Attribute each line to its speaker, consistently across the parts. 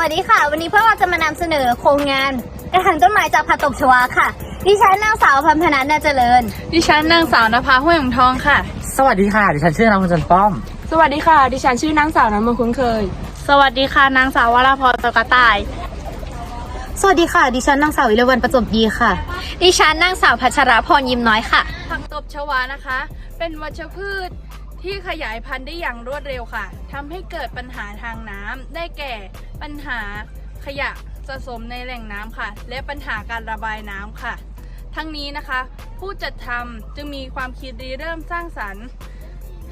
Speaker 1: วัสดีค่ะ วันนี้พวกเราจะมานำเสนอโครงงานกระถางต้นไม้จากผักตบชวาค่ะ ดิฉันนางสาวพันพนันนาเจริญ
Speaker 2: ดิฉันนางสาวนภาห้วยหงทองค่ะ
Speaker 3: สวัสดีค่ะ ดิฉันชื่อนางคุณจันป้อม
Speaker 2: สวัสดีค่ะ ดิฉันชื่อนางสาวน้ำมนคุ้นเคย สวัสดีค่ะ นางสาววราพรตะกะต่าย
Speaker 4: สวัสดีค่ะ ดิฉันนางสาววิเลวันประจบดีค่ะ
Speaker 1: ดิฉันนางสาวพัชรพรยิ้มน้อยค่ะ
Speaker 2: ผักตบชวานะคะ เป็นวัชพืช ที่ขยายพันธุ์ได้อย่างรวดเร็วค่ะทำให้เกิดปัญหาทางน้ำได้แก่ปัญหาขยะสะสมในแหล่งน้ำค่ะ และปัญหาการระบายน้ำค่ะ ทั้งนี้นะคะ ผู้จัดทำจึงมีความคิดริเริ่มสร้างสรรค์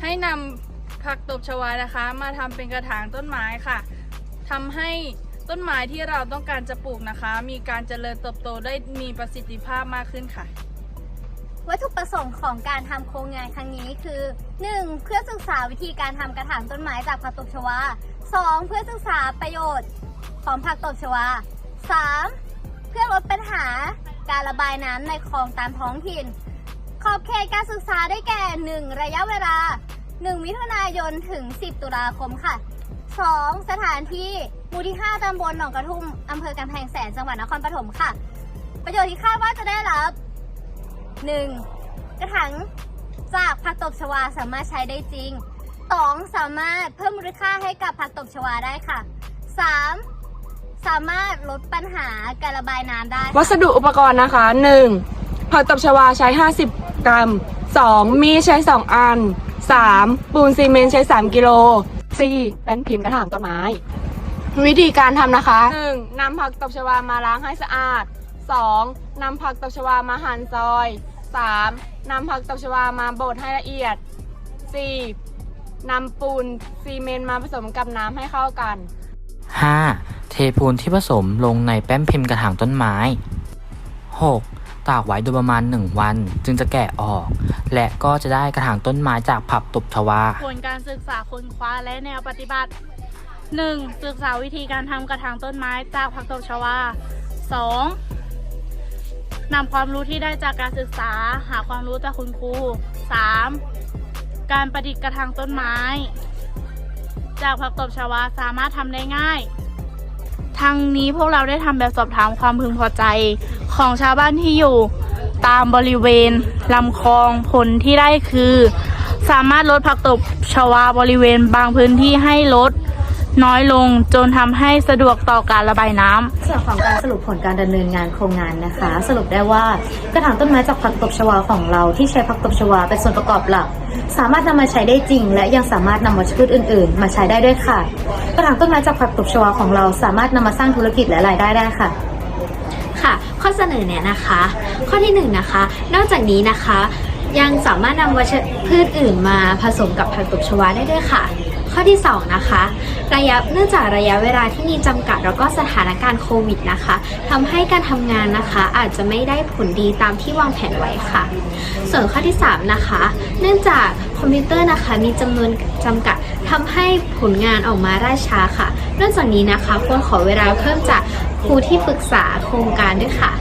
Speaker 2: ให้นำผักตบชวานะคะ มาทำเป็นกระถางต้นไม้ค่ะทำให้ต้นไม้ที่เราต้องการจะปลูกนะคะ มีการเจริญเติบโตได้มีประสิทธิภาพมากขึ้นค่ะ
Speaker 1: วัตถุประสงค์ของการทำโครงงานครั้งนี้คือ 1. เพื่อศึกษาวิธีการทำกระถางต้นไม้จากผักตบชวา 2. เพื่อศึกษาประโยชน์ของผักตบชวา 3. เพื่อลดปัญหาการระบายน้ำในคลองตามท้องถิ่น ขอบเขตการศึกษาได้แก่ 1. ระยะเวลา 1 มิถุนายนถึง 10 ตุลาคมค่ะ 2. สถานที่หมู่ที่ 5ตำบลหนองกระทุ่มอำเภอกำแพงแสนจังหวัดนครปฐมค่ะ ประโยชน์ที่คาดว่าจะได้รับ 1. กระถางจากผักตบชวาสามารถใช้ได้จริง 2. สามารถเพิ่มมูลค่าให้กับผักตบชวาได้ค่ะ 3. สามารถลดปัญหาการระบายน้ำได้
Speaker 5: วัสดุอุปกรณ์นะคะ 1. ผักตบชวาใช้ 50 กรัม 2. มีดใช้ 2 อัน 3. ปูนซีเมนต์ใช้ 3 กิโล 4. แป้นพิมพ์กระถางต้นไม้ วิธีการทำนะคะ 1. นำผักตบชวามาล้างให้สะอาด 2. นำผักตบชวามาหั่นซอย 3. นำผักตบชวามาบดให้ละเอียด 4. นำปูนซีเมนต์มาผสมกับน้ำให้เข้ากัน
Speaker 3: 5. เทปูนที่ผสมลงในแป้นพิมพ์กระถางต้นไม้ 6. ตากไว้โดยประมาณ 1 วันจึงจะแกะออก และก็จะได้กระถางต้นไม้จากผักตบชวา
Speaker 2: ผลการศึกษาค้นคว้าและแนวปฏิบัติ 1. ศึกษาวิธีการทำกระถางต้นไม้จากผักตบชวา 2. นำความรู้ที่ได้จากการศึกษา หาความรู้จากคุณครู 3. การประดิษฐ์กระถางต้นไม้ จากผักตบชวาสามารถทำได้ง่ายทั้งนี้พวกเราได้ทำแบบสอบถามความพึงพอใจ ของชาวบ้านที่อยู่ตามบริเวณลำคลองผลที่ได้คือ สามารถลดผักตบชวาบริเวณบางพื้นที่ให้ลด น้อยลงจนทำให้สะดวกต่อการระบายน้ำ
Speaker 4: ส่วนของการสรุปผลการดำเนินงานโครงงานนะคะ สรุปได้ว่ากระถางต้นไม้จากผักตบชวาของเราที่ใช้ผักตบชวาเป็นส่วนประกอบหลัก สามารถนำมาใช้ได้จริง และยังสามารถนำวัชพืชอื่นๆ มาใช้ได้ด้วยค่ะ กระถางต้นไม้จากผักตบชวาของเราสามารถนำมาสร้างธุรกิจและรายได้ได้ค่ะ
Speaker 6: ค่ะ ข้อเสนอเนี่ยนะคะ ข้อที่1นงนะคะ นอกจากนี้นะคะ ยังสามารถนำวัชพืชอื่นมาผสมกับผักตบชวาได้ด้วยค่ะ ข้อที่ 2 นะคะ ระยะเนื่องจากระยะเวลาที่มีจำกัดแล้วก็สถานการณ์โควิดนะคะทำให้การทำงานนะคะอาจจะไม่ได้ผลดีตามที่วางแผนไว้ค่ะ ส่วนข้อที่ 3 นะคะ เนื่องจากคอมพิวเตอร์นะคะมีจำนวนจำกัดทำให้ผลงานออกมาล่าช้าค่ะนอกจากนี้นะคะควรขอเวลาเพิ่มจากครูที่ปรึกษาโครงการด้วยค่ะ